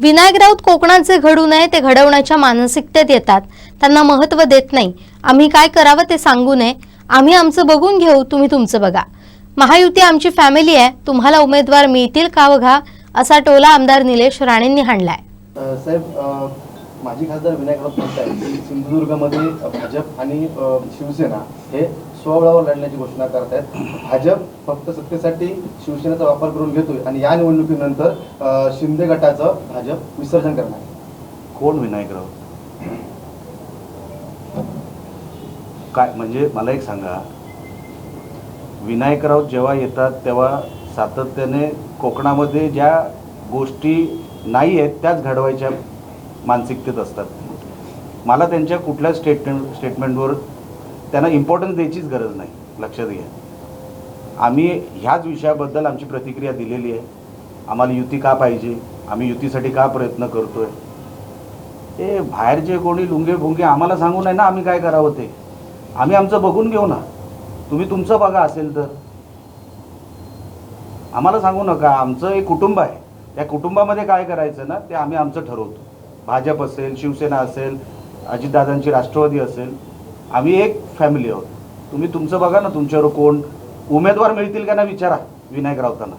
विनायक राऊत कोकणात जे घडू नये ते घडवण्याच्या मानसिकतेत येतात. त्यांना महत्त्व देत नाही. आम्ही काय करावं ते सांगू नये. आम्ही आमचं बघून घेऊ. तुम्ही तुमचं बघा. महायुती आमची फॅमिली आहे. तुम्हाला उमेदवार मिळतील का बघा? असा टोला आमदार निलेश राणेंनी हाणलाय. साहेब माजी खासदार विनायक राऊत सिंधुदुर्गमध्ये भाजप आणि शिवसेना हे स्वबळावर लढण्याची घोषणा करत आहेत भाजप फक्त सत्तेसाठी शिवसेनेचा वापर करून घेतोय आणि या निवडणुकीनंतर शिंदे गटाचं भाजप विसर्जन करणार कोण विनायकराव काय म्हणजे मला एक सांगा. विनायकराव जेव्हा येतात तेव्हा सातत्याने कोकणामध्ये ज्या गोष्टी नाही आहेत त्याच घडवायच्या मानसिकतेत असतात. मला त्यांच्या कुठल्या स्टेटमेंट स्टेटमेंटवर त्यांना इम्पॉर्टन्स द्यायचीच गरज नाही. लक्षात घ्या. आम्ही ह्याच विषयाबद्दल आमची प्रतिक्रिया दिलेली आहे. आम्हाला युती का पाहिजे? आम्ही युतीसाठी का प्रयत्न करतो आहे ते बाहेरचे कोणी लुंगे भुंगे आम्हाला सांगू नये ना आम्ही काय करावं ते? आम्ही आमचं बघून घेऊ ना. तुम्ही तुमचं बघा असेल तर. आम्हाला सांगू नका आमचं एक कुटुंब आहे. त्या कुटुंबामध्ये काय करायचं ना ते आम्ही आमचं ठरवतो. भाजप असेल शिवसेना असेल अजितदादांची राष्ट्रवादी असेल आम्ही एक फॅमिली आहोत. तुम्ही तुमचं बघा ना तुमच्यावर कोण उमेदवार मिळतील का ना विचारा विनायक राऊतांना